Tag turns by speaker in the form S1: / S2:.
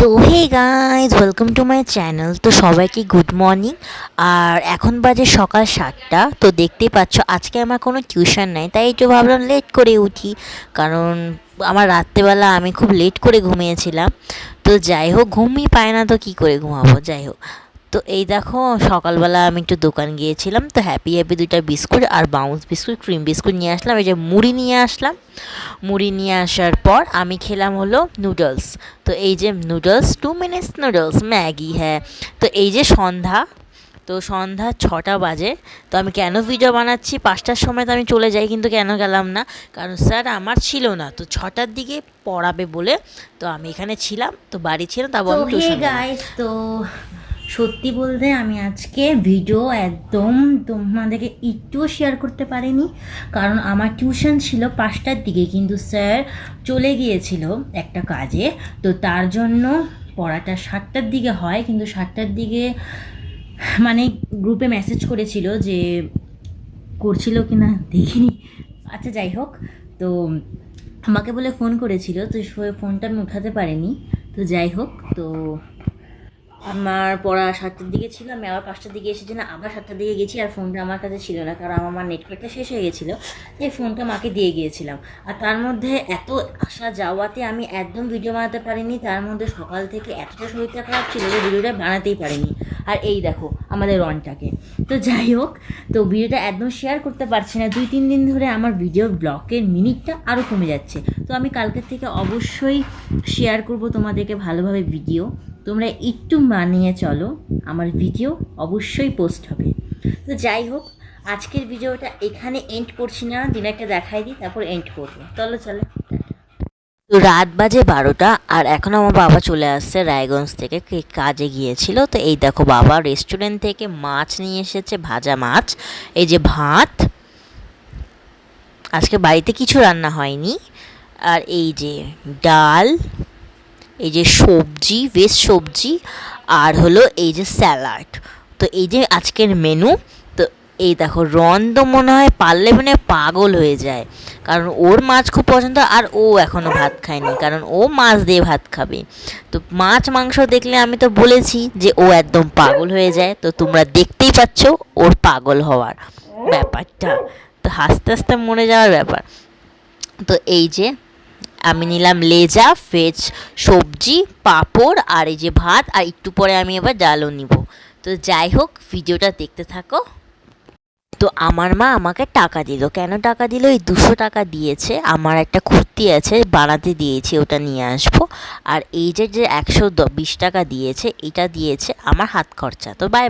S1: So hey guys welcome to my channel তো সবাইকে good morning আর এখন বাজে সকাল সাতটা, তো দেখতেই পাচ্ছ আজকে আমার কোনো টিউশন নাই, তাই একটু ভাবলাম লেট করে উঠি। কারণ আমার রাত্রেবেলা আমি খুব লেট করে ঘুমিয়েছিলাম। তো যাই হোক, ঘুমই পায় না তো কী করে ঘুমাবো, যাই হোক। তো এই দেখো সকালবেলা আমি একটু দোকান গিয়েছিলাম তো হ্যাপি হ্যাপি দুইটা বিস্কুট আর বাউন্স বিস্কুট ক্রিম বিস্কুট নিয়ে আসলাম এই যে মুড়ি নিয়ে আসলাম। মুড়ি নিয়ে আসার পর আমি খেলাম হলো নুডলস। তো এই যে noodles two minutes noodles Maggi হ্যাঁ। তো এই যে সন্ধ্যা তো সন্ধ্যা ছটা বাজে তো আমি কেন ভিডিও বানাচ্ছি? পাঁচটার সময় তো আমি চলে যাই কিন্তু কেন গেলাম না? কারণ স্যার আমার ছিল না তো ছটার দিকে পড়াবে বলে তো আমি এখানে ছিলাম তো বাড়ি ছিলাম তারপর
S2: তো
S1: আমি
S2: হে তো সত্যি বলতে আমি আজকে ভিডিও একদম তোমাদেরকে একটুও শেয়ার করতে পারিনি, কারণ আমার টিউশন ছিল পাঁচটার দিকে, কিন্তু স্যার চলে গিয়েছিল একটা কাজে। তো তার জন্য পড়াটা সাতটার দিকে হয়, কিন্তু সাতটার দিকে মানে গ্রুপে মেসেজ করেছিল যে, করছিল কি না দেখিনি। আচ্ছা যাই হোক, তো আমাকে বলে ফোন করেছিল, তো সে ফোনটা আমি উঠাতে পারিনি। তো যাই হোক, তো আমার পড়া সাতটার দিকে ছিল, আমি আবার পাঁচটার দিকে এসেছি না আবার সাতটার দিকে গেছি আর ফোনটা আমার কাছে ছিল না, কারণ আমার নেটওয়ার্কটা শেষ হয়ে গেছিল তাই ফোনটা মাকে দিয়ে গিয়েছিলাম। আর তার মধ্যে এত আসা যাওয়াতে আমি একদম ভিডিও বানাতে পারিনি, তার মধ্যে সকাল থেকে এতটা শরীরটা খারাপ ছিল যে ভিডিওটা বানাতেই পারিনি। আর এই দেখো, আমাদের রনটাকে। তো যাই হোক, তো ভিডিওটা একদম শেয়ার করতে পারছি না, দুই তিন দিন ধরে আমার ভিডিও ব্লকের মিনিটটা আরও কমে যাচ্ছে। তো আমি কালকের থেকে অবশ্যই শেয়ার করব তোমাদেরকে ভালোভাবে ভিডিও তোমরা একটু মানিয়ে চলো, আমার ভিডিও অবশ্যই পোস্ট হবে। তো যাই হোক, আজকের ভিডিওটা এখানে এন্ড করছি না দিনারটা দেখাই দিই, তারপর এন্ড করব। চলো চলো।
S1: তো রাত বাজে বারোটা, আর এখন আমার বাবা চলে আসছে রায়গঞ্জ থেকে কাজে গিয়েছিল। তো এই দেখো বাবা রেস্টুরেন্ট থেকে মাছ নিয়ে এসেছে, ভাজা মাছ, এই যে ভাত। আজকে বাড়িতে কিছু রান্না হয়নি। আর এই যে ডাল এই যে সবজি ভেজ সবজি আর হলো এই যে স্যালাড তো এই যে আজকের মেনু তো এই দেখো, রন তো মনে হয় পারলে মানে পাগল হয়ে যায়। কারণ ওর মাছ খুব পছন্দ আর ও এখনও ভাত খায়নি, কারণ ও মাছ দিয়ে ভাত খাবে। তো মাছ, মাংস দেখলে আমি তো বলেছি যে ও একদম পাগল হয়ে যায়, তো তোমরা দেখতেই পাচ্ছ ওর পাগল হওয়ার ব্যাপারটা। তো হাসতে হাসতে মরে যাওয়ার ব্যাপার। তো এই যে আমি নিলাম লেজা ভেজ সবজি, পাঁপড় আর এই যে ভাত, আর একটু পরে আমি এবার ডালও নিব। তো যাই হোক, ভিডিওটা দেখতে থাকো। তো আমার মা আমাকে টাকা দিল। কেন টাকা দিল? এই দুশো টাকা দিয়েছে। আমার একটা কুর্তি আছে, বানাতে দিয়েছি, ওটা নিয়ে আসব। আর এই যে যে একশো বিশ টাকা দিয়েছে, এটা দিয়েছে আমার হাত খরচা। তো বাই